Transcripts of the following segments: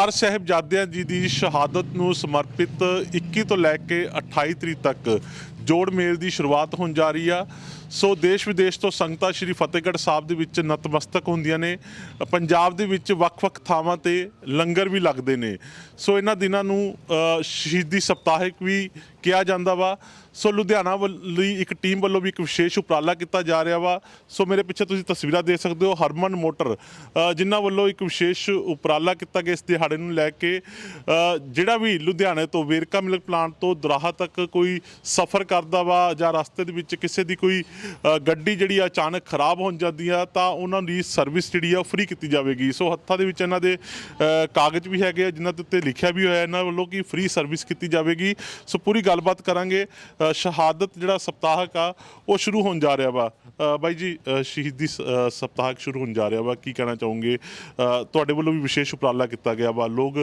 ਚਾਰ ਸਾਹਿਬਜ਼ਾਦਿਆਂ ਜੀ ਦੀ ਸ਼ਹਾਦਤ ਨੂੰ ਸਮਰਪਿਤ 21 ਤੋਂ ਲੈ ਕੇ 28 ਤਰੀਕ ਤੱਕ ਜੋੜ ਮੇਲ ਦੀ ਸ਼ੁਰੂਆਤ ਹੋਣ ਜਾ ਰਹੀ ਆ। ਸੋ ਦੇਸ਼ ਵਿਦੇਸ਼ ਤੋਂ ਸੰਗਤਾਂ ਸ਼੍ਰੀ ਫਤਿਹਗੜ੍ਹ ਸਾਹਿਬ ਦੇ ਵਿੱਚ ਨਤਮਸਤਕ ਹੁੰਦੀਆਂ ਨੇ। ਪੰਜਾਬ ਦੇ ਵਿੱਚ ਵੱਖ-ਵੱਖ ਥਾਵਾਂ ਤੇ ਲੰਗਰ ਵੀ ਲੱਗਦੇ ਨੇ। ਸੋ ਇਹਨਾਂ ਦਿਨਾਂ ਨੂੰ ਸ਼ਹੀਦੀ ਸਪਤਾਹਿਕ ਵੀ ਕਿਹਾ ਜਾਂਦਾ ਵਾ। ਸੋ ਲੁਧਿਆਣਾ ਵੱਲ- ਲਈ ਇੱਕ ਟੀਮ ਵੱਲੋਂ ਵੀ ਇੱਕ ਵਿਸ਼ੇਸ਼ ਉਪਰਾਲਾ ਕੀਤਾ ਜਾ ਰਿਹਾ ਵਾ। ਸੋ ਮੇਰੇ ਪਿੱਛੇ ਤੁਸੀਂ ਤਸਵੀਰਾਂ ਦੇਖ ਸਕਦੇ ਹੋ, ਹਰਮਨ ਮੋਟਰ ਜਿਨ੍ਹਾਂ ਵੱਲੋਂ ਇੱਕ ਵਿਸ਼ੇਸ਼ ਉਪਰਾਲਾ ਕੀਤਾ ਗਿਆ। ਇਸ ਦਿਹਾੜੇ ਨੂੰ ਲੈ ਕੇ ਜਿਹੜਾ ਵੀ ਲੁਧਿਆਣੇ ਤੋਂ ਵੇਰਕਾ ਮਿਲਕ ਪਲਾਂਟ ਤੋਂ ਦਰਾਹਾ ਤੱਕ ਕੋਈ ਸਫ਼ਰ ਕਰਦਾ ਵਾ ਜਾਂ ਰਸਤੇ ਦੇ ਵਿੱਚ ਕਿਸੇ ਦੀ ਕੋਈ ਅ, ਗੱਡੀ ਜਿਹੜੀ ਆ ਅਚਾਨਕ ਖਰਾਬ ਹੋਣ ਜਾਂਦੀ ਆ ਤਾਂ ਉਹਨਾਂ ਦੀ ਸਰਵਿਸ ਜਿਹੜੀ ਆ ਫ੍ਰੀ ਕੀਤੀ ਜਾਵੇਗੀ। ਸੋ ਹੱਥਾਂ ਦੇ ਵਿੱਚ ਇਹਨਾਂ ਦੇ ਅ, ਕਾਗਜ਼ ਵੀ ਹੈਗੇ ਆ ਜਿਨ੍ਹਾਂ ਦੇ ਉੱਤੇ ਲਿਖਿਆ ਵੀ ਹੋਇਆ ਇਹਨਾਂ ਵੱਲੋਂ ਕਿ ਫ੍ਰੀ ਸਰਵਿਸ ਕੀਤੀ ਜਾਵੇਗੀ। ਸੋ ਪੂਰੀ ਗੱਲਬਾਤ ਕਰਾਂਗੇ। ਅ, ਸ਼ਹਾਦਤ ਜਿਹੜਾ ਸਪਤਾਹਕ ਆ ਉਹ ਸ਼ੁਰੂ ਹੋਣ ਜਾ ਰਿਹਾ ਵਾ। ਅ, ਬਾਈ ਜੀ ਅ, ਸ਼ਹੀਦੀ ਸ- ਅ, ਸਪਤਾਹਕ ਸ਼ੁਰੂ ਹੋਣ ਜਾ ਰਿਹਾ ਵਾ। ਕੀ ਕਹਿਣਾ ਚਾਹੋਗੇ? ਅ, ਤੁਹਾਡੇ ਵੱਲੋਂ ਵੀ ਵਿਸ਼ੇਸ਼ ਉਪਰਾਲਾ ਕੀਤਾ ਗਿਆ ਵਾ। ਲੋਕ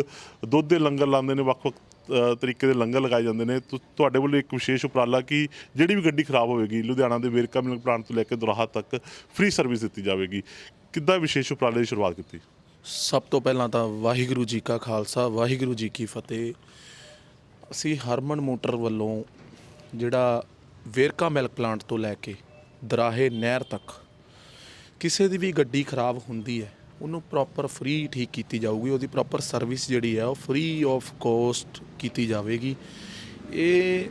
ਦੁੱਧ ਦੇ ਲੰਗਰ ਲਾਉਂਦੇ ਨੇ ਵੱਖ-ਵੱਖ ਤਰੀਕੇ ਦੇ ਲੰਗਰ ਲਗਾਏ ਜਾਂਦੇ ਨੇ। ਤੁ- ਤੁਹਾਡੇ ਵੱਲੋਂ ਇੱਕ ਵਿਸ਼ੇਸ਼ ਉਪਰਾਲਾ ਕਿ ਜਿਹੜੀ ਵੀ ਗੱਡੀ ਖਰਾਬ ਹੋਵੇਗੀ, ਲੁਧਿਆਣਾ ਦੇ ਵੇਰਕਾ ਮਿਲਕ ਪਲਾਂਟ ਤੋਂ ਲੈ ਕੇ ਦੁਰਾਹਾ ਤੱਕ ਫ੍ਰੀ ਸਰਵਿਸ ਦਿੱਤੀ ਜਾਵੇਗੀ। ਕਿੱਦਾਂ ਵਿਸ਼ੇਸ਼ ਉਪਰਾਲੇ ਦੀ ਸ਼ੁਰੂਆਤ ਕੀਤੀ? ਸਭ ਤੋਂ ਪਹਿਲਾਂ ਤਾਂ ਵਾਹਿਗੁਰੂ ਜੀ ਕਾ ਖਾਲਸਾ, ਵਾਹਿਗੁਰੂ ਜੀ ਕੀ ਫਤਿਹ। ਅਸੀਂ ਹਰਮਨ ਮੋਟਰ ਵੱਲੋਂ ਜਿਹੜਾ ਵੇਰਕਾ ਮਿਲਕ ਪਲਾਂਟ ਤੋਂ ਲੈ ਕੇ ਦਰਾਹੇ ਨਹਿਰ ਤੱਕ ਕਿਸੇ ਦੀ ਵੀ ਗੱਡੀ ਖਰਾਬ ਹੁੰਦੀ ਹੈ ਉਹਨੂੰ ਪ੍ਰੋਪਰ ਫ੍ਰੀ ਠੀਕ ਕੀਤੀ ਜਾਊਗੀ, ਉਹਦੀ ਪ੍ਰੋਪਰ ਸਰਵਿਸ ਜਿਹੜੀ ਹੈ ਉਹ ਫ੍ਰੀ ਆਫ ਕੋਸਟ ਕੀਤੀ ਜਾਵੇਗੀ। ਇਹ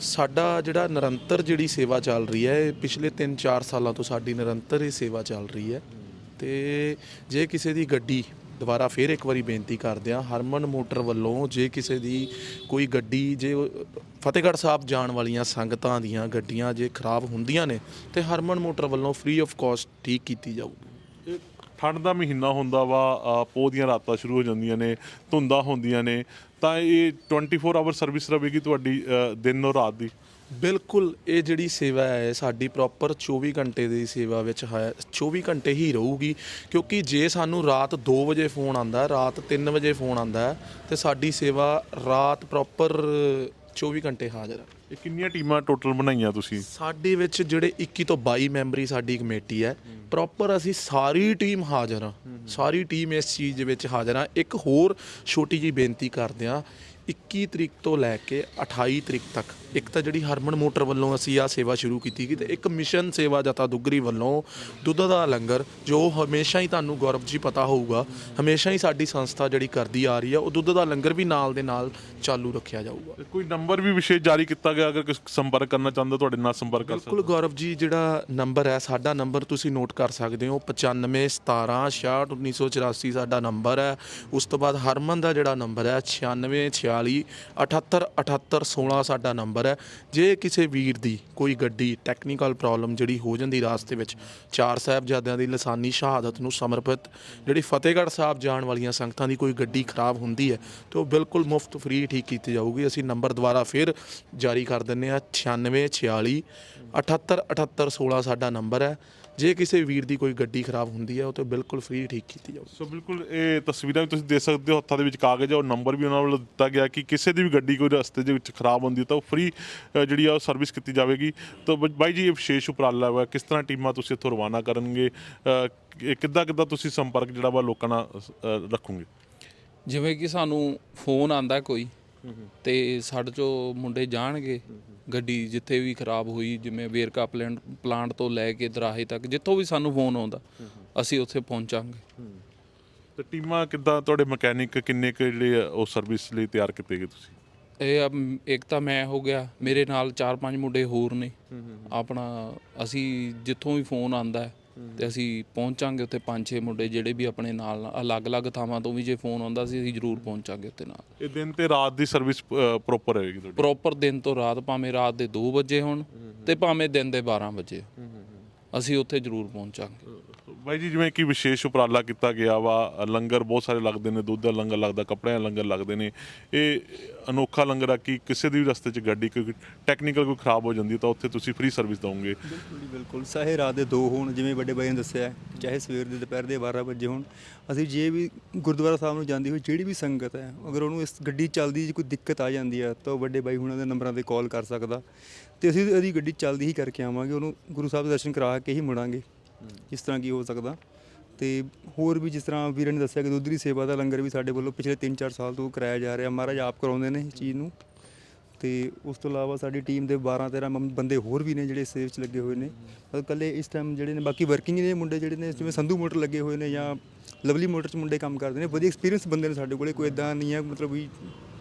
ਸਾਡਾ ਜਿਹੜਾ ਨਿਰੰਤਰ ਜਿਹੜੀ ਸੇਵਾ ਚੱਲ ਰਹੀ ਹੈ, ਇਹ ਪਿਛਲੇ 3-4 ਸਾਲਾਂ ਤੋਂ ਸਾਡੀ ਨਿਰੰਤਰ ਇਹ ਸੇਵਾ ਚੱਲ ਰਹੀ ਹੈ। ਤੇ ਜੇ ਕਿਸੇ ਦੀ ਗੱਡੀ ਦੁਬਾਰਾ ਫੇਰ ਇੱਕ ਵਾਰੀ ਬੇਨਤੀ ਕਰਦੇ ਹਾਂ, ਹਰਮਨ ਮੋਟਰ ਵੱਲੋਂ ਜੇ ਕਿਸੇ ਦੀ ਕੋਈ ਗੱਡੀ, ਜੇ ਫਤਿਹਗੜ੍ਹ ਸਾਹਿਬ ਜਾਣ ਵਾਲੀਆਂ ਸੰਗਤਾਂ ਦੀਆਂ ਗੱਡੀਆਂ ਜੇ ਖਰਾਬ ਹੁੰਦੀਆਂ ਨੇ, ਤੇ ਹਰਮਨ ਮੋਟਰ ਵੱਲੋਂ ਫ੍ਰੀ ਆਫ ਕਾਸਟ ਠੀਕ ਕੀਤੀ ਜਾਊਗੀ। ਇਹ ਠੰਡ ਦਾ ਮਹੀਨਾ ਹੁੰਦਾ ਵਾ ਅ, ਪੋਹ ਦੀਆਂ ਰਾਤਾਂ ਸ਼ੁਰੂ ਹੋ ਜਾਂਦੀਆਂ ਨੇ ਧੁੰਦਾਂ ਹੁੰਦੀਆਂ ਨੇ ਤਾਂ ਇਹ 24 ਆਵਰ ਸਰਵਿਸ ਰਹੇਗੀ ਤੁਹਾਡੀ ਦਿਨ ਔਰ ਰਾਤ ਦੀ? ਬਿਲਕੁਲ ਇਹ ਜਿਹੜੀ ਸੇਵਾ ਹੈ ਸਾਡੀ ਪ੍ਰੋਪਰ 24 ਘੰਟੇ ਦੀ ਸੇਵਾ ਵਿੱਚ ਹੈ 24 ਘੰਟੇ ਹੀ ਰਹੂਗੀ ਕਿਉਂਕਿ ਜੇ ਸਾਨੂੰ ਰਾਤ 2 ਵਜੇ ਫੋਨ ਆਂਦਾ ਰਾਤ 3 ਵਜੇ ਫੋਨ ਆਂਦਾ ਤੇ ਸਾਡੀ ਸੇਵਾ ਰਾਤ ਪ੍ਰੋਪਰ 24 ਘੰਟੇ ਹਾਜ਼ਰ ਹੈ। ਇਹ ਕਿੰਨੀਆਂ ਟੀਮਾਂ ਟੋਟਲ ਬਣਾਈਆਂ ਤੁਸੀਂ? ਸਾਡੇ ਵਿੱਚ ਜਿਹੜੇ 21 ਤੋਂ 22 ਮੈਂਬਰੀ ਸਾਡੀ ਕਮੇਟੀ ਹੈ, ਪ੍ਰੋਪਰ ਅਸੀਂ ਸਾਰੀ ਟੀਮ ਹਾਜ਼ਰ ਹਾਂ। ਸਾਰੀ ਟੀਮ ਇਸ ਚੀਜ਼ ਦੇ ਵਿੱਚ ਹਾਜ਼ਰ ਹਾਂ। ਇੱਕ ਹੋਰ ਛੋਟੀ ਜੀ ਬੇਨਤੀ ਕਰਦੇ ਹਾਂ 21 ਤਰੀਕ ਤੋਂ ਲੈ ਕੇ 28 ਤਰੀਕ ਤੱਕ ਇੱਕ ਤਾਂ ਜਿਹੜੀ ਹਰਮਨ ਮੋਟਰ ਵੱਲੋਂ ਅਸੀਂ ਆ ਸੇਵਾ ਸ਼ੁਰੂ ਕੀਤੀ ਗਈ ਤੇ ਇੱਕ ਮਿਸ਼ਨ ਸੇਵਾ ਜਤਾ ਦੁੱਗਰੀ ਵੱਲੋਂ ਦੁੱਧ ਦਾ ਲੰਗਰ ਜੋ ਹਮੇਸ਼ਾ ਹੀ ਤੁਹਾਨੂੰ ਗੌਰਵ ਜੀ ਪਤਾ ਹੋਊਗਾ ਹਮੇਸ਼ਾ ਹੀ ਸਾਡੀ ਸੰਸਥਾ ਜਿਹੜੀ ਕਰਦੀ ਆ ਰਹੀ ਹੈ ਉਹ ਦੁੱਧ ਦਾ ਲੰਗਰ ਵੀ ਨਾਲ ਦੇ ਨਾਲ ਚਾਲੂ ਰੱਖਿਆ ਜਾਊਗਾ। ਕੋਈ ਨੰਬਰ ਵੀ ਵਿਸ਼ੇਸ਼ ਜਾਰੀ ਕੀਤਾ ਗਿਆ ਅਗਰ ਕਿਸੇ ਸੰਪਰਕ ਕਰਨਾ ਚਾਹੁੰਦਾ ਤੁਹਾਡੇ ਨਾਲ ਸੰਪਰਕ ਕਰ ਬਿਲਕੁਲ ਗੌਰਵ ਜੀ ਜਿਹੜਾ ਨੰਬਰ ਹੈ ਸਾਡਾ ਨੰਬਰ ਤੁਸੀਂ ਨੋਟ ਕਰ ਸਕਦੇ ਹੋ 95 17 66 1984 ਸਾਡਾ ਨੰਬਰ ਹੈ। ਉਸ ਤੋਂ ਬਾਅਦ ਹਰਮਨ ਦਾ ਜਿਹੜਾ ਨੰਬਰ ਹੈ 96 46 78 78 16 ਸਾਡਾ ਨੰਬਰ ਹੈ। ਜੇ ਕਿਸੇ ਵੀਰ ਦੀ ਕੋਈ ਗੱਡੀ ਟੈਕਨੀਕਲ ਪ੍ਰੋਬਲਮ ਜਿਹੜੀ ਹੋ ਜਾਂਦੀ ਰਾਸਤੇ ਵਿੱਚ, ਚਾਰ ਸਾਹਿਬਜ਼ਾਦਿਆਂ ਦੀ ਲਸਾਨੀ ਸ਼ਹਾਦਤ ਨੂੰ ਸਮਰਪਿਤ, ਜਿਹੜੀ ਫਤਿਹਗੜ੍ਹ ਸਾਹਿਬ ਜਾਣ ਵਾਲੀਆਂ ਸੰਗਤਾਂ ਦੀ ਕੋਈ ਗੱਡੀ ਖਰਾਬ ਹੁੰਦੀ ਹੈ, ਤੇ ਉਹ ਬਿਲਕੁਲ ਮੁਫਤ ਫ੍ਰੀ ਠੀਕ ਕੀਤੀ ਜਾਊਗੀ। ਅਸੀਂ ਨੰਬਰ ਦੁਬਾਰਾ ਫਿਰ ਜਾਰੀ ਕਰ ਦਿੰਨੇ ਆ 96 46 78 78 16 ਸਾਡਾ ਨੰਬਰ ਹੈ। ਜੇ ਕਿਸੇ ਵੀਰ ਦੀ ਕੋਈ ਗੱਡੀ ਖਰਾਬ ਹੁੰਦੀ ਹੈ, ਉਹ ਤੇ ਬਿਲਕੁਲ ਫ੍ਰੀ ਠੀਕ ਕੀਤੀ ਜਾਊਗੀ। ਸੋ ਬਿਲਕੁਲ, ਇਹ ਤਸਵੀਰਾਂ ਵੀ ਤੁਸੀਂ ਦੇਖ ਸਕਦੇ ਹੋ, ਹੱਥਾਂ ਦੇ ਵਿੱਚ ਕਾਗਜ਼ ਆ ਉਹ ਨੰਬਰ ਵੀ ਉਹਨਾਂ ਵੱਲੋਂ ਦਿੱਤਾ ਗਿਆ ਕਿ ਕਿਸੇ ਦੀ ਵੀ ਗੱਡੀ ਕੋਈ ਰਸਤੇ ਦੇ ਵਿੱਚ ਖਰਾਬ ਹੁੰਦੀ ਹੈ ਤਾਂ ਉਹ ਫ੍ਰੀ ਜਿਹੜੀ ਆ ਉਹ ਸਰਵਿਸ ਕੀਤੀ ਜਾਵੇਗੀ। ਤਾਂ ਬ- ਬਾਈ ਜੀ ਇਹ ਵਿਸ਼ੇਸ਼ ਉਪਰਾਲਾ ਵਾ ਕਿਸ ਤਰ੍ਹਾਂ ਟੀਮਾਂ ਤੁਸੀਂ ਇੱਥੋਂ ਰਵਾਨਾ ਕਰਨਗੇ? ਅ, ਕਿ- ਕਿੱਦਾਂ ਕਿੱਦਾਂ ਤੁਸੀਂ ਸੰਪਰਕ ਜਿਹੜਾ ਵਾ ਲੋਕਾਂ ਨਾਲ ਅ, ਰੱਖੋਗੇ? ਜਿਵੇਂ ਕਿ ਸਾਨੂੰ ਫੋਨ ਆਂਦਾ ਕੋਈ ਤੇ ਸਾਡੇ ਚੋਂ ਮੁੰਡੇ ਜਾਣਗੇ ਗੱਡੀ ਜਿੱਥੇ ਵੀ ਖਰਾਬ ਹੋਈ ਜਿਵੇਂ ਵੇਰਕਾ ਪਲਾਂਟ ਪਲਾਂਟ ਤੋਂ ਲੈ ਕੇ ਦਰਾਹੇ ਤੱਕ ਜਿੱਥੋਂ ਵੀ ਸਾਨੂੰ ਫੋਨ ਆਉਂਦਾ ਅਸੀਂ ਉੱਥੇ ਪਹੁੰਚਾਂਗੇ। ਤੇ ਟੀਮਾਂ ਕਿੱਦਾਂ ਤੁਹਾਡੇ ਮਕੈਨਿਕ ਕਿੰਨੇ ਕੁ ਜਿਹੜੇ ਆ ਉਹ ਸਰਵਿਸ ਲਈ ਤਿਆਰ ਕੀਤੇ ਗਏ ਤੁਸੀਂ? ਇਹ ਆ, ਮ, ਇੱਕ ਤਾਂ ਮੈਂ ਹੋ ਗਿਆ ਮੇਰੇ ਨਾਲ ਚਾਰ ਪੰਜ ਮੁੰਡੇ ਹੋਰ ਨੇ। ਆਪਣਾ ਅਸੀਂ ਜਿੱਥੋਂ ਵੀ ਫੋਨ ਆਂਦਾ ਹੈ ਤੇ ਅਸੀਂ ਪਹੁੰਚਾਂਗੇ ਉੱਥੇ ਪੰਜ ਛੇ ਮੁੰਡੇ ਜਿਹੜੇ ਵੀ ਆਪਣੇ ਨਾਲ ਅਲੱਗ-ਅਲੱਗ ਥਾਵਾਂ ਤੋਂ ਵੀ ਜੇ ਫੋਨ ਆਉਂਦਾ ਸੀ ਅਸੀਂ ਜ਼ਰੂਰ ਪਹੁੰਚਾਂਗੇ ਉੱਥੇ ਨਾਲ। ਇਹ ਦਿਨ ਤੇ ਰਾਤ ਦੀ ਸਰਵਿਸ ਪ੍ਰੋਪਰ ਹੋਏਗੀ ਤੁਹਾਡੀ? ਪ੍ਰੋਪਰ ਦਿਨ ਤੋਂ ਰਾਤ ਭਾਵੇਂ ਰਾਤ ਦੇ 2 ਵਜੇ ਹੋਣ ਤੇ ਭਾਵੇਂ ਦਿਨ ਦੇ 12 ਵਜੇ। ਅਸੀਂ ਉੱਥੇ ਜ਼ਰੂਰ ਪਹੁੰਚਾਂਗੇ। ਬਾਈ ਜੀ ਜਿਵੇਂ ਕਿ ਵਿਸ਼ੇਸ਼ ਉਪਰਾਲਾ ਕੀਤਾ ਗਿਆ ਵਾ ਲੰਗਰ ਬਹੁਤ ਸਾਰੇ ਲੱਗਦੇ ਨੇ ਦੁੱਧ ਦਾ ਲੰਗਰ ਲੱਗਦਾ ਕੱਪੜਿਆਂ ਦਾ ਲੰਗਰ ਲੱਗਦੇ ਨੇ। ਇਹ ਅਨੋਖਾ ਲੰਗਰ ਆ ਕਿ ਕਿਸੇ ਦੀ ਵੀ ਰਸਤੇ 'ਚ ਗੱਡੀ ਕੋਈ ਟੈਕਨੀਕਲ ਕੋਈ ਖਰਾਬ ਹੋ ਜਾਂਦੀ ਹੈ ਤਾਂ ਉੱਥੇ ਤੁਸੀਂ ਫ੍ਰੀ ਸਰਵਿਸ ਦਵੋਗੇ ਬਿਲਕੁਲ ਜੀ ਬਿਲਕੁਲ। ਚਾਹੇ ਰਾਤ ਦੇ 2 ਹੋਣ ਜਿਵੇਂ ਵੱਡੇ ਬਾਈ ਨੇ ਦੱਸਿਆ ਹੈ, ਚਾਹੇ ਸਵੇਰ ਦੇ ਦੁਪਹਿਰ ਦੇ 12 ਵਜੇ ਹੋਣ। ਅਸੀਂ ਜੇ ਵੀ ਗੁਰਦੁਆਰਾ ਸਾਹਿਬ ਨੂੰ ਜਾਂਦੀ ਹੋਈ ਜਿਹੜੀ ਵੀ ਸੰਗਤ ਹੈ ਅਗਰ ਉਹਨੂੰ ਇਸ ਗੱਡੀ ਚੱਲਦੀ ਜੇ ਕੋਈ ਦਿੱਕਤ ਆ ਜਾਂਦੀ ਹੈ ਤਾਂ ਉਹ ਵੱਡੇ ਬਾਈ ਹੁਣਾਂ ਦੇ ਨੰਬਰਾਂ ਤੇ ਕਾਲ ਕਰ ਸਕਦਾ। ਤੇ ਅਸੀਂ ਉਹਦੀ ਗੱਡੀ ਚੱਲਦੀ ਹੀ ਕਰਕੇ ਆਵਾਂਗੇ ਉਹਨੂੰ ਗੁਰੂ ਸਾਹਿਬ ਦੇ ਦਰਸ਼ਨ ਕਰਾ ਕੇ ਹੀ ਮੁੜਾਂਗੇ। ਇਸ ਤਰ੍ਹਾਂ ਕੀ ਹੋ ਸਕਦਾ? ਤੇ ਹੋਰ ਵੀ ਜਿਸ ਤਰ੍ਹਾਂ ਵੀਰਾਂ ਨੇ ਦੱਸਿਆ ਕਿ ਦੁੱਧ ਦੀ ਸੇਵਾ ਦਾ ਲੰਗਰ ਵੀ ਸਾਡੇ ਵੱਲੋਂ ਪਿਛਲੇ 3-4 ਸਾਲ ਤੋਂ ਕਰਾਇਆ ਜਾ ਰਿਹਾ। ਮਹਾਰਾਜ ਆਪ ਕਰਾਉਂਦੇ ਨੇ ਇਸ ਚੀਜ਼ ਨੂੰ। ਤੇ ਉਸ ਤੋਂ ਇਲਾਵਾ ਸਾਡੀ ਟੀਮ ਦੇ 12-13 ਬੰਦੇ ਹੋਰ ਵੀ ਨੇ ਜਿਹੜੇ ਇਸ 'ਚ ਲੱਗੇ ਹੋਏ ਨੇ। ਮਤਲਬ ਕੱਲੇ ਇਸ ਟਾਈਮ ਜਿਹੜੇ ਨੇ, ਬਾਕੀ ਵਰਕਿੰਗ ਨੇ ਮੁੰਡੇ ਜਿਹੜੇ ਨੇ, ਜਿਵੇਂ ਸੰਧੂ ਮੋਟਰ ਲੱਗੇ ਹੋਏ ਨੇ ਜਾਂ ਲਵਲੀ ਮੋਟਰ 'ਚ ਮੁੰਡੇ ਕੰਮ ਕਰਦੇ ਨੇ, ਵਧੀਆ ਐਕਸਪੀਰੀਅੰਸ ਬੰਦੇ ਨੇ ਸਾਡੇ ਕੋਲੇ, ਕੋਈ ਇਦਾਂ ਨਹੀਂ ਹੈ, ਮਤਲਬ ਵੀ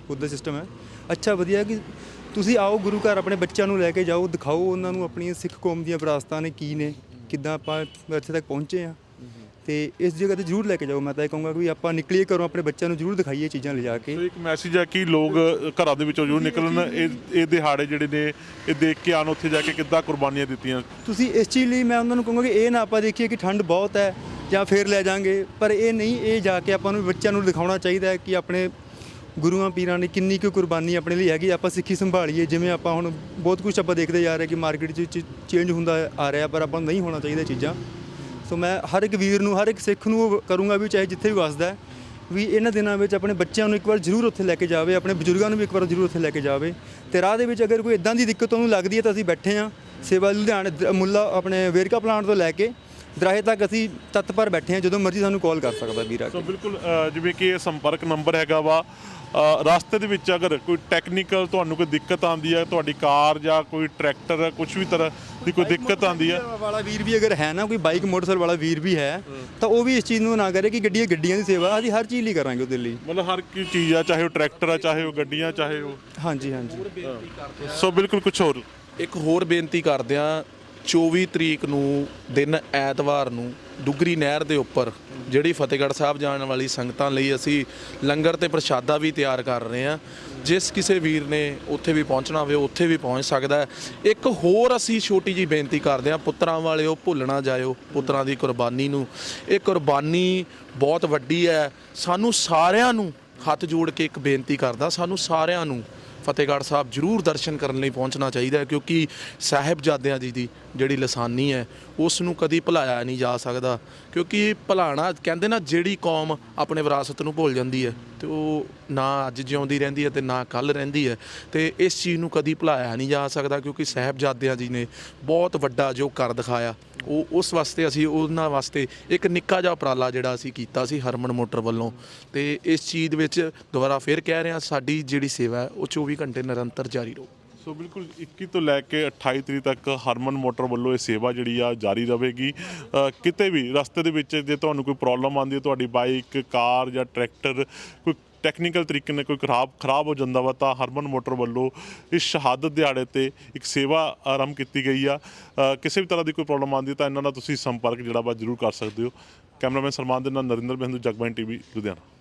ਉਹਦਾ ਸਿਸਟਮ ਹੈ। ਅੱਛਾ, ਵਧੀਆ ਕਿ ਤੁਸੀਂ ਆਓ ਗੁਰੂ ਘਰ, ਆਪਣੇ ਬੱਚਿਆਂ ਨੂੰ ਲੈ ਕੇ ਜਾਓ, ਦਿਖਾਓ ਉਹਨਾਂ ਨੂੰ ਆਪਣੀਆਂ ਸਿੱਖ ਕੌਮ ਦੀਆਂ ਵਿਰਾਸਤਾਂ ਨੇ ਕੀ ਨੇ। ਕਿੱਦਾਂ ਆਪਾਂ ਇੱਥੇ ਤੱਕ ਪਹੁੰਚੇ ਆ ਤੇ ਇਸ ਜਗ੍ਹਾ ਤੇ ਜ਼ਰੂਰ ਲੈ ਕੇ ਜਾਓ। ਮੈਂ ਤਾਂ ਇਹ ਕਹੂੰਗਾ ਕਿ ਆਪਾਂ ਨਿਕਲੀਏ ਘਰੋਂ ਆਪਣੇ ਬੱਚਿਆਂ ਨੂੰ ਜ਼ਰੂਰ ਦਿਖਾਈਏ ਚੀਜ਼ਾਂ ਲਿਜਾ ਕੇ। ਸੋ ਇੱਕ ਮੈਸੇਜ ਹੈ ਕਿ ਲੋਕ ਘਰਾਂ ਦੇ ਵਿੱਚੋਂ ਜ਼ਰੂਰ ਨਿਕਲਣ। ਇਹ ਇਹ ਦਿਹਾੜੇ ਜਿਹੜੇ ਨੇ ਇਹ ਦੇਖ ਕੇ ਆਣ ਉੱਥੇ ਜਾ ਕੇ ਕਿੱਦਾਂ ਕੁਰਬਾਨੀਆਂ ਦਿੱਤੀਆਂ। ਤੁਸੀਂ ਇਸ ਚੀਜ਼ ਲਈ ਮੈਂ ਉਹਨਾਂ ਨੂੰ ਕਹੂੰਗਾ ਕਿ ਇਹ ਨਾ ਆਪਾਂ ਦੇਖੀਏ ਕਿ ਠੰਡ ਬਹੁਤ ਹੈ ਜਾਂ ਫੇਰ ਲੈ ਜਾਾਂਗੇ। ਪਰ ਇਹ ਨਹੀਂ ਇਹ ਜਾ ਕੇ ਆਪਾਂ ਨੂੰ ਬੱਚਿਆਂ ਨੂੰ ਦਿਖਾਉਣਾ ਚਾਹੀਦਾ ਹੈ ਕਿ ਆਪਣੇ ਗੁਰੂਆਂ ਪੀਰਾਂ ਨੇ ਕਿੰਨੀ ਕੁ ਕੁਰਬਾਨੀ ਆਪਣੇ ਲਈ ਹੈਗੀ, ਆਪਾਂ ਸਿੱਖੀ ਸੰਭਾਲੀਏ, ਜਿਵੇਂ ਆਪਾਂ ਹੁਣ ਬਹੁਤ ਕੁਝ ਆਪਾਂ ਦੇਖਦੇ ਜਾ ਰਹੇ ਕਿ ਮਾਰਕੀਟ 'ਚ ਚੇਂਜ ਹੁੰਦਾ ਆ ਰਿਹਾ, ਪਰ ਆਪਾਂ ਨੂੰ ਨਹੀਂ ਹੋਣਾ ਚਾਹੀਦਾ ਚੀਜ਼ਾਂ। ਸੋ ਮੈਂ ਹਰ ਇੱਕ ਵੀਰ ਨੂੰ, ਹਰ ਇੱਕ ਸਿੱਖ ਨੂੰ ਉਹ ਕਰੂੰਗਾ ਵੀ ਚਾਹੇ ਜਿੱਥੇ ਵੀ ਵਸਦਾ ਵੀ ਇਹਨਾਂ ਦਿਨਾਂ ਵਿੱਚ ਆਪਣੇ ਬੱਚਿਆਂ ਨੂੰ ਇੱਕ ਵਾਰ ਜ਼ਰੂਰ ਉੱਥੇ ਲੈ ਕੇ ਜਾਵੇ, ਆਪਣੇ ਬਜ਼ੁਰਗਾਂ ਨੂੰ ਵੀ ਇੱਕ ਵਾਰ ਜ਼ਰੂਰ ਉੱਥੇ ਲੈ ਕੇ ਜਾਵੇ। ਤੇ ਰਾਹ ਦੇ ਵਿੱਚ ਅਗਰ ਕੋਈ ਇਦਾਂ ਦੀ ਦਿੱਕਤ ਉਹਨੂੰ ਲੱਗਦੀ ਹੈ ਤਾਂ ਅਸੀਂ ਬੈਠੇ ਹਾਂ ਸੇਵਾ ਲੁਧਿਆਣੇ, ਮੁੱਲਾ ਆਪਣੇ ਵੇਰਕਾ ਪਲਾਂਟ ਤੋਂ ਲੈ ਕੇ ਦਰਾਹੇ ਤੱਕ ਅਸੀਂ ਤੱਤ ਪਰ ਬੈਠੇ ਹਾਂ ਜਦੋਂ ਮਰਜ਼ੀ ਸਾਨੂੰ ਕਾਲ ਕਰ ਸਕਦਾ ਵੀਰ ਆ ਸੋ ਕੇ। ਬਿਲਕੁਲ ਅ, ਜਿਵੇਂ ਕਿ ਇਹ ਸੰਪਰਕ ਨੰਬਰ ਹੈਗਾ ਵਾ ਅ, ਰਸਤੇ ਦੇ ਵਿੱਚ ਅਗਰ ਕੋਈ ਟੈਕਨੀਕਲ ਤੁਹਾਨੂੰ ਕੋਈ ਦਿੱਕਤ ਆਉਂਦੀ ਹੈ ਤੁਹਾਡੀ ਕਾਰ ਜਾਂ ਕੋਈ ਟਰੈਕਟਰ ਕੁਝ ਵੀ ਤਰ੍ਹਾਂ ਦੀ ਕੋਈ ਦਿੱਕਤ ਆਉਂਦੀ ਹੈ। ਵਾਲਾ ਵੀਰ ਵੀ ਅਗਰ ਹੈ ਨਾ ਕੋਈ ਬਾਈਕ ਮੋਟਰਸਾਈਕਲ ਵਾਲਾ ਵੀਰ ਵੀ ਹੈ ਤਾਂ ਉਹ ਵੀ ਇਸ ਚੀਜ਼ ਨੂੰ ਨਾ ਕਰੇ ਕਿ ਗੱਡੀਆਂ ਗੱਡੀਆਂ ਦੀ ਸੇਵਾ ਅਸੀਂ ਹਰ ਚੀਜ਼ ਲਈ ਕਰਾਂਗੇ ਉਹਦੇ ਲਈ। ਮਤਲਬ ਹਰ ਕੀ ਚੀਜ਼ ਆ ਚਾਹੇ ਉਹ ਟਰੈਕਟਰ ਆ ਚਾਹੇ ਉਹ ਗੱਡੀਆਂ ਚਾਹੇ ਉਹ ਹਾਂਜੀ ਹਾਂਜੀ। ਸੋ ਬਿਲਕੁਲ ਕੁਝ ਹੋਰ। ਇੱਕ ਹੋਰ ਬੇਨਤੀ ਕਰਦੇ ਆ 24 ਤਰੀਕ ਨੂੰ ਦਿਨ ਐਤਵਾਰ ਨੂੰ ਡੁਗਰੀ ਨਹਿਰ ਦੇ ਉੱਪਰ ਜਿਹੜੀ ਫਤਿਹਗੜ੍ਹ ਸਾਹਿਬ ਜਾਣ ਵਾਲੀ ਸੰਗਤਾਂ ਲਈ ਅਸੀਂ ਲੰਗਰ ਤੇ ਪ੍ਰਸ਼ਾਦਾ ਵੀ ਤਿਆਰ ਕਰ ਰਹੇ ਹਾਂ। ਜਿਸ ਕਿਸੇ ਵੀਰ ਨੇ ਉੱਥੇ ਵੀ ਪਹੁੰਚਣਾ ਹੋਵੇ, ਉੱਥੇ ਵੀ ਪਹੁੰਚ ਸਕਦਾ ਇੱਕ ਹੋਰ ਅਸੀਂ ਛੋਟੀ ਜੀ ਬੇਨਤੀ ਕਰਦੇ ਹਾਂ, ਪੁੱਤਰਾਂ ਵਾਲਿਓ, ਭੁੱਲਣਾ ਜਾਇਓ ਪੁੱਤਰਾਂ ਦੀ ਕੁਰਬਾਨੀ ਨੂੰ। ਇਹ ਕੁਰਬਾਨੀ ਬਹੁਤ ਵੱਡੀ ਹੈ। ਸਾਨੂੰ ਸਾਰਿਆਂ ਨੂੰ ਹੱਥ ਜੋੜ ਕੇ ਇੱਕ ਬੇਨਤੀ ਕਰਦਾ, ਸਾਨੂੰ ਸਾਰਿਆਂ ਨੂੰ ਫਤਿਹਗੜ੍ਹ ਸਾਹਿਬ ਜਰੂਰ ਦਰਸ਼ਨ ਕਰਨ ਲਈ ਪਹੁੰਚਣਾ ਚਾਹੀਦਾ ਹੈ, ਕਿਉਂਕਿ ਸਾਹਿਬਜ਼ਾਦਿਆਂ ਜੀ ਦੀ ਜਿਹੜੀ ਲਸਾਨੀ ਹੈ, ਉਸ ਨੂੰ ਕਦੀ ਭੁਲਾਇਆ ਨਹੀਂ ਜਾ ਸਕਦਾ। ਕਿਉਂਕਿ ਭੁਲਾਣਾ ਕਹਿੰਦੇ ਨਾ, ਜਿਹੜੀ ਕੌਮ ਆਪਣੇ ਵਿਰਾਸਤ ਨੂੰ ਭੁੱਲ ਜਾਂਦੀ ਹੈ, ਤੇ ਉਹ ਨਾ ਅੱਜ ਜਿਉਂਦੀ ਰਹਿੰਦੀ ਹੈ ਤੇ ਨਾ ਕੱਲ ਰਹਿੰਦੀ ਹੈ, ਤੇ ਇਸ ਚੀਜ਼ ਨੂੰ ਕਦੀ ਭੁਲਾਇਆ ਨਹੀਂ ਜਾ ਸਕਦਾ, ਕਿਉਂਕਿ ਸਾਹਿਬਜ਼ਾਦਿਆਂ ਜੀ ਨੇ ਬਹੁਤ ਵੱਡਾ ਜੋ ਕਰ ਦਿਖਾਇਆ। ਉਹ ਉਸ ਵਾਸਤੇ ਅਸੀਂ ਉਹਨਾਂ ਵਾਸਤੇ ਇੱਕ ਨਿੱਕਾ ਜਿਹਾ ਉਪਰਾਲਾ ਜਿਹੜਾ ਅਸੀਂ ਕੀਤਾ ਸੀ ਹਰਮਨ ਮੋਟਰ ਵੱਲੋਂ। ਤੇ ਇਸ ਚੀਜ਼ ਵਿੱਚ ਦੁਬਾਰਾ ਫਿਰ ਕਹਿ ਰਹੇ ਹਾਂ ਸਾਡੀ ਜਿਹੜੀ ਸੇਵਾ ਹੈ, ਉਹ 24 ਘੰਟੇ ਨਿਰੰਤਰ ਜਾਰੀ ਰਹੂ। ਸੋ ਬਿਲਕੁਲ 21 ਤੋਂ ਲੈ ਕੇ 28 ਤਰੀਕ ਤੱਕ ਹਰਮਨ ਮੋਟਰ ਵੱਲੋਂ ਇਹ ਸੇਵਾ ਜਿਹੜੀ ਆ, ਜਾਰੀ ਰਹੇਗੀ। ਕਿਤੇ ਵੀ ਰਸਤੇ ਦੇ ਵਿੱਚ ਜੇ ਤੁਹਾਨੂੰ ਕੋਈ ਪ੍ਰੋਬਲਮ ਆਉਂਦੀ ਹੈ, ਤੁਹਾਡੀ ਬਾਈਕ, ਕਾਰ ਜਾਂ ਟਰੈਕਟਰ, ਕੋਈ ਟੈਕਨੀਕਲ ਤਰੀਕੇ ਨਾਲ ਕੋਈ ਖਰਾਬ ਖਰਾਬ ਹੋ ਜਾਂਦਾ ਵਾ, ਤਾਂ ਹਰਮਨ ਮੋਟਰ ਵੱਲੋਂ ਇਸ ਸ਼ਹਾਦਤ ਦਿਹਾੜੇ ਤੇ ਇੱਕ ਸੇਵਾ ਆਰੰਭ ਕੀਤੀ ਗਈ ਆ। ਕਿਸੇ ਵੀ ਤਰ੍ਹਾਂ ਦੀ ਕੋਈ ਪ੍ਰੋਬਲਮ ਆਉਂਦੀ ਤਾਂ ਇਹਨਾਂ ਨਾਲ ਤੁਸੀਂ ਸੰਪਰਕ ਜਿਹੜਾ ਵਾ ਜ਼ਰੂਰ ਕਰ ਸਕਦੇ ਹੋ। ਕੈਮਰਾਮੈਨ ਸਲਮਾਨ ਦੇ ਨਾਲ ਨਰਿੰਦਰ ਬਿੰਦੂ ਜਗਬਾਈ ਟੀਵੀ, ਲੁਧਿਆਣਾ।